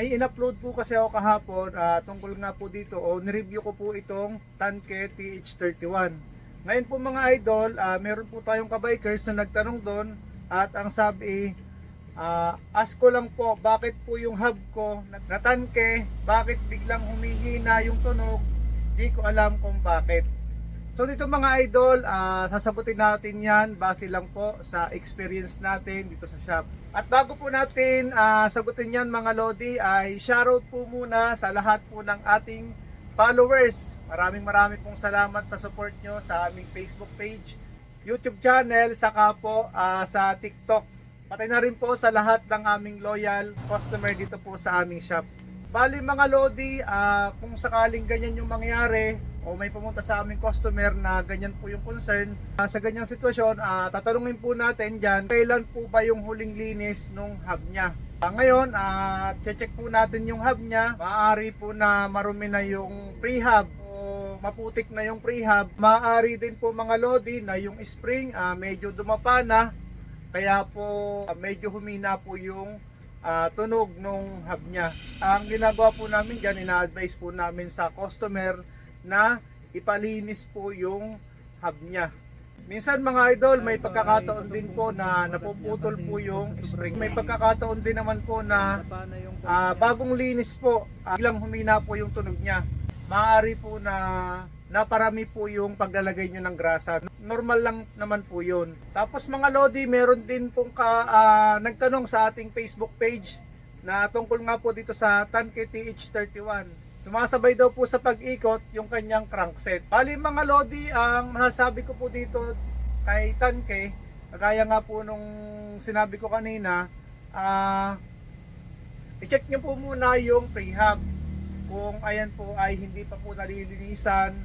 May in-upload po kasi ako kahapon ah, tungkol nga po dito o nireview ko po itong Tanke TH31. Ngayon po mga idol, ah, meron po tayong kabikers na nagtanong doon at ang sabi ah, ask ko lang po bakit po yung hub ko na na tanke, bakit biglang humihina yung tunog, di ko alam kung bakit. So dito mga idol, ah, sasagutin natin yan base lang po sa experience natin dito sa shop. At bago po natin ah, sagutin yan mga Lodi, ay shoutout po muna sa lahat po ng ating followers. Maraming maraming pong salamat sa support nyo sa aming Facebook page, YouTube channel, saka po ah, sa TikTok. Pati na rin po sa lahat ng aming loyal customer dito po sa aming shop. Bali mga Lodi, ah, kung sakaling ganyan yung mangyari o may pumunta sa aming customer na ganyan po yung concern, ah, sa ganyang sitwasyon, ah, tatanungin po natin dyan, kailan po ba yung huling linis nung hub niya? Ah, ngayon, ah, check po natin yung hub niya. Maaari po na marumi na yung pre-hub o maputik na yung pre-hub. Maaari din po mga Lodi na yung spring ah, medyo dumapa na. Kaya po ah, medyo humina po yung ah, tunog nung hub niya. Ang ginagawa po namin dyan, ina-advise po namin sa customer na ipalinis po yung hub niya. Minsan mga idol, may pagkakataon din po na napuputol po yung spring. May pagkakataon din naman po na ah, bagong linis po, biglang humina po yung tunog niya. Maaari po na naparami po yung paglalagay nyo ng grasa. Normal lang naman po yun. Tapos mga Lodi, meron din pong ka, ah, nagtanong sa ating Facebook page na tungkol nga po dito sa Tanke TH31. Sumasabay daw po sa pag-ikot yung kanyang crankset. Bali mga Lodi, ang masasabi ko po dito kay Tanke, kagaya nga po nung sinabi ko kanina, ah i-check nyo po muna yung prehab. Kung ayan po ay hindi pa po nalilinisan,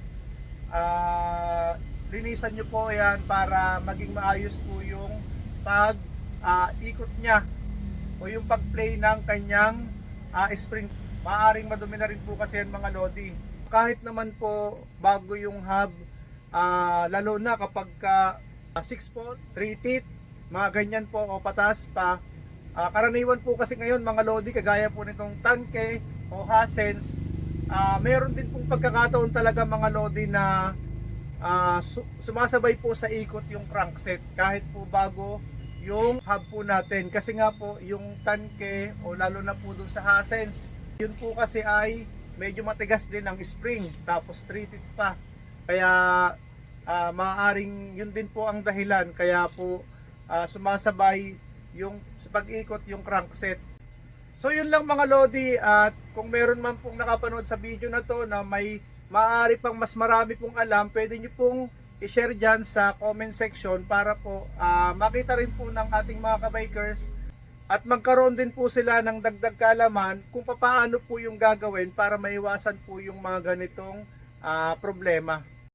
ah linisan nyo po yan para maging maayos po yung pag ah, ikot niya o yung pag-play ng kanyang ah, spring. Maaring madumi na rin po kasi yan mga lodi. Kahit naman po bago yung hub, ah, lalo na kapag ka 6 volt, 3 teeth, mga ganyan po o patas pa. Ah, karaniwan po kasi ngayon mga lodi kagaya po nitong tanke o Hasens, ah, meron din pong pagkakataon talaga mga lodi na ah, su- sumasabay po sa ikot yung crankset kahit po bago yung hub po natin kasi nga po yung tanke o lalo na po dun sa Hasens yun po kasi ay medyo matigas din ang spring tapos treated pa. Kaya ah, maaaring yun din po ang dahilan kaya po ah, sumasabay yung sa pag-ikot yung crankset. So yun lang mga Lodi at kung meron man pong nakapanood sa video na to na may maaari pang mas marami pong alam, pwede nyo pong i-share dyan sa comment section para po ah, makita rin po ng ating mga kabikers at magkaroon din po sila ng dagdag kaalaman kung paano po yung gagawin para maiwasan po yung mga ganitong ah, problema.